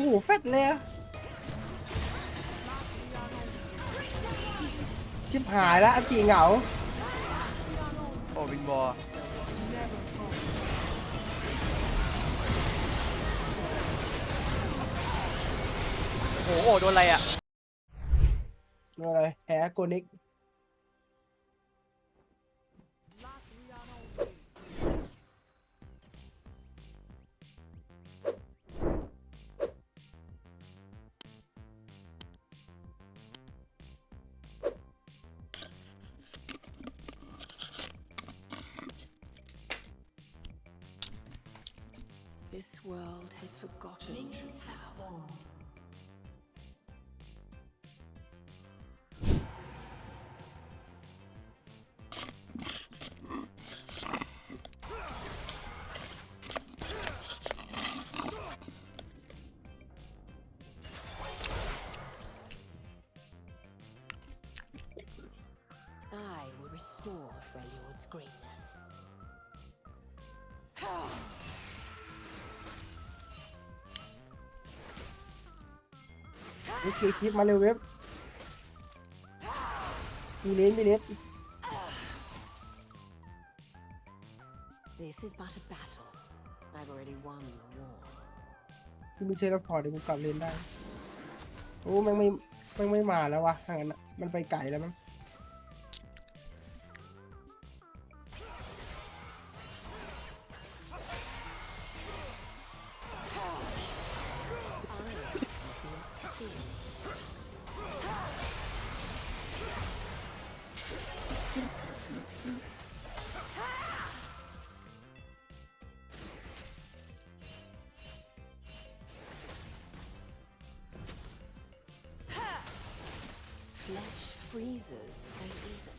อ้โหเฟดเลยอะชิบหายแล้วอันตีเหงา โอ้วิงบอลโอ้โหโดนอะไรอะ อะไรแพ้โกนิก This world has forgotten Minions have spawned. นี่คือคลิปมาเร็วเว็บมีเลนมีเลน This is but a battle. I've already won the war. ที่มีเทเลพอร์ตเดี๋ยวกูกลับเลนได้ โอ้แม่งไม่แม่งไม่มาแล้ววะทางนั้นอะมันไปไกลแล้วมั้ง 'Flesh freezes so easily.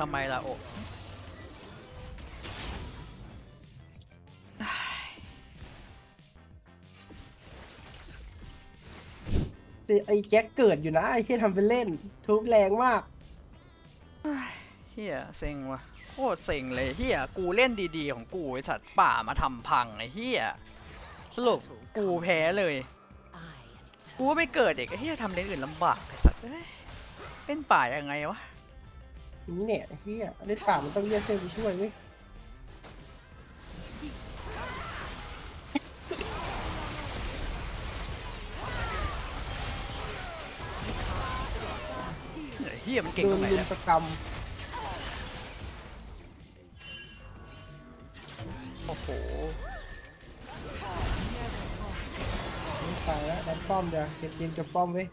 ทำไมล่ะโอ้สิไอ้แจ็คเกิดอยู่นะ ไอ้ที่ทำเป็นเล่น ทุบแรงมากเฮียเซ็งว่ะโคตรเซ็งเลยเฮียกูเล่นดีๆ ของกูไอสัตว์ป่ามาทำพังไอ้เฮียสรุปกูแพ้เลย I am กูไม่เกิดเด็กไอ้เฮียทำเลนอื่นลำบากไอ้สัตว์เอ้ยเล่นป่ายังไงวะ นี่เนี่ยไอ้เฮียเล่นป่ามันต้องเรียกเซลไปช่วยเว้ยไอ้เฮียมันเก่งโดตรนงไหนลุมเนี่ยสกรรมโอ้โหไม่ตายแล้วดันป้อมเดี๋ยวเก็บเกมเก็บป้อมไว้ย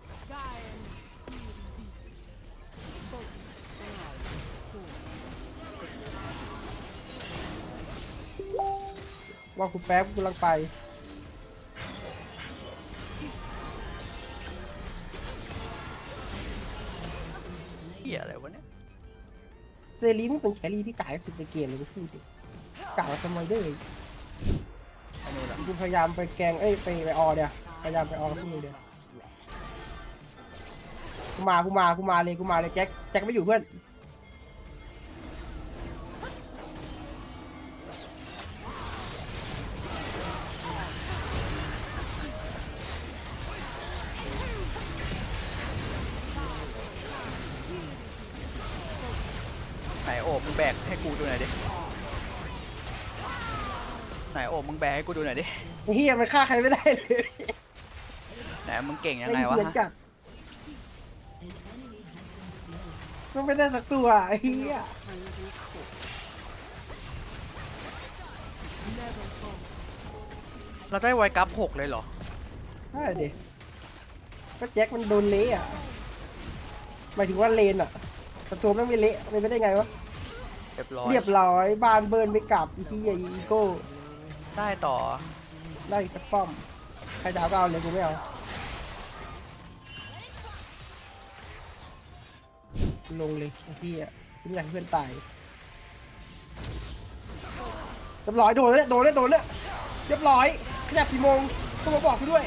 ว่ากูแป๊บกูกำลังไปเฮียอะไรวะเนี่ยเซรีมันเป็นแครี่ที่กากที่สุดในเกมเลยกูพูดดิกากทำไมได้เลยอันนี้แหละกูพยายามไปแกงเอ้ยไปไปออเดียวพยายามไปออกับพวกนี้เดียวกูมากูมากูมาเลยกูมาเลยแจ็คแจ็คไม่อยู่เพื่อน มึงแบกให้กูดูหน่อยดิ ไหนโอบมึงแบกให้กูดูหน่อยดิไอ้เฮียมันฆ่าใครไม่ได้เลยไหนมึงเก่งยังไอ้ไงวะเหี้ยฮะจัดมันไม่ได้สักตัวไอ้เฮีย hungry corpse. เราได้ไวกัปหกเลยเหรอ ใช่ดิก็แจ็คมันโดนเละอะหมายถึงว่าเลนอะแต่ตัวแม่งไม่เละไม่ไปได้ไงวะ เรียบร้อยเรียบร้อยบานเบิร์นไปกลับอีที่อีโก้ได้ต่อได้อีกสักป้อมใครจะเอาก็เอาเลยกูไม่เอาลงเลยไอ้ที่อะไม่อยากให้เพื่อนตายเรียบร้อยโดนเลยโดนเลยโดนเลยเรียบร้อย I ขยับกี่โมงต้องมาบอกกูด้วย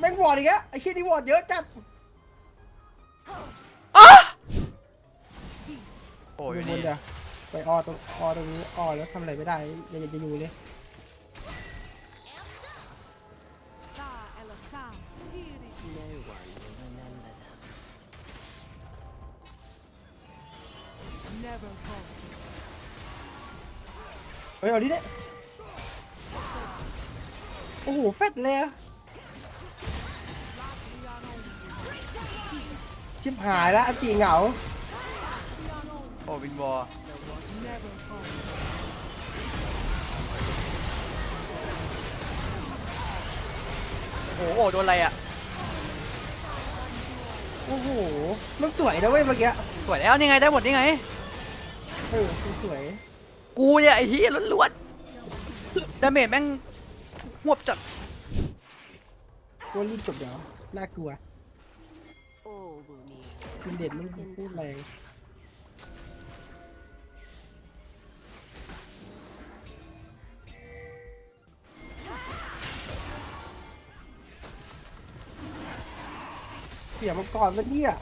แม่งวอร์ดอีกแล้วไอ้ขี้ยนี่วอร์ดเยอะจัดอะโอ้ยอยู่บนี่นเดี๋ยวไปออตรงออตรงนี้ออแล้วทำอะไรไม่ได้ยังจะอยู่เลย No one will remember them. เฮ้ยเอาดิเนี่ยโอ้โหแฟดเลยอะ ชิบหายแล้วอันตีเหงา โอ้วินวอร์โอ้โหโดนอะไรอะ โอ้โห มันสวยนะเว้ยเมื่อกี้สวยแล้วนี่ไงได้หมดนี่ไง เออมันสวย กูเนี่ยไอ้เหี้ยล้วนๆดาเมจแม่งหวบจัดว่ารีบจบเดี๋ยวน่ากลัว All will need คุณเด่นมันพูดแรงเสียมังกรมันเนี่ย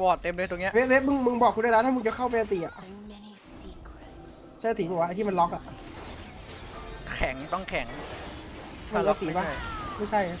วอร์ดเต็มเลยตรงเนี้ยเว็บเว็บมึงมึงบอกกูได้แล้วถ้ามึงจะเข้าไปตีอะ so many secrets. ใช่ตีบอกว่าไอ้ที่มันล็อกอะแข็งต้องแข็งมัถ้านล็ล็ออกกตีไม่ปะใช่ไม่ใช่นะ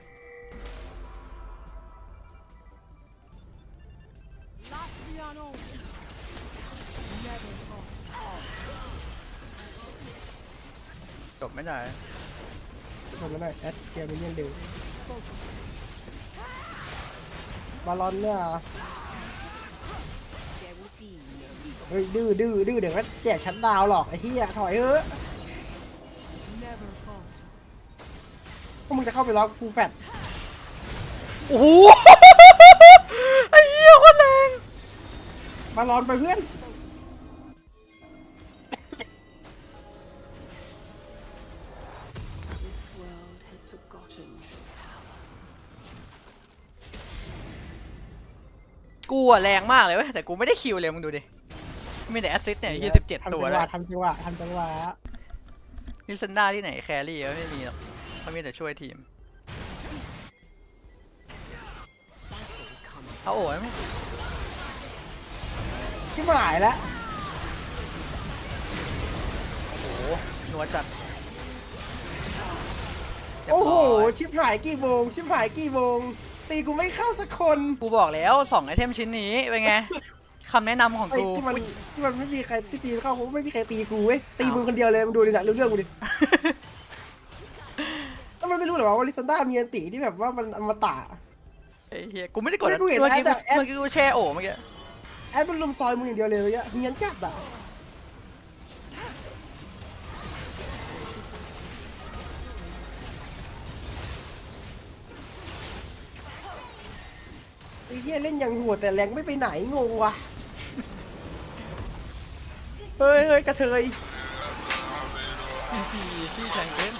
บไปเฮียจบไม่ได้ทำไม่ได้แอดเกียร์มินเนี่ยนเร็วบาลอนเนี่ย there will be no เฮ้ยดื้อดื้อดื้อเดี๋ยวก็แจกชั้นดาวหรอกไอ้ที่ถอยเถอะพวกมึงจะเข้าไปล็อกฟูลแฟตโอ้โหไอ้เหี้ยโคนแรงบาลอนไปเพื่อน กูอะแรงมากเลยเว้ยแต่กูไม่ได้คิวเลยมึงดูดิมีแต่แอสซิสต์เนี่ยยี่สิบเจ็ดทำตัวจังหเลวะยทำจังหวะทำจังหวะนิซันด้าที่ไหนแครี่ก็ไม่มีหรอกเขามีแต่ช่วยทีม Battle comes เอาโอ้ยไหมที่หมายแล้วโอ้โหนัวจัดเรียบโอ้โหร้อยชิบหายกี่โมงชิบหายกี่โมง ตีกูไม่เข้าสักคนกูบอกแล้วสองไอเทมชิ้นนี้เป็นไงคำแนะนำของไอ้กูที่มันที่มันไม่มีใครที่ตีเข้ากูไม่มีใครตีกูเว้ยตีมึงคนเดียวเลยมึงดูดินะเรื่องกูดิแล้วมันไม่รู้หรอวะว่าลิซันด้ามีอันติที่แบบว่ามันอมตะไอ้เหี้ยกูไม่ได้กดไม่กูเห็นเมื่อกี้แอดกูอะแอดเมื่อกี้กูแช่โอ้เมื่อกี้แอดมันลุมซอยมึงอย่างเดียวเลยเว้ยเฮียนจัดอะ เหี้ยเล่นอย่างหัวแต่แรงไม่ไปไหนงงว่ะเฮ้ยเฮ้ยกระเทย ทีที่แข่งเป็น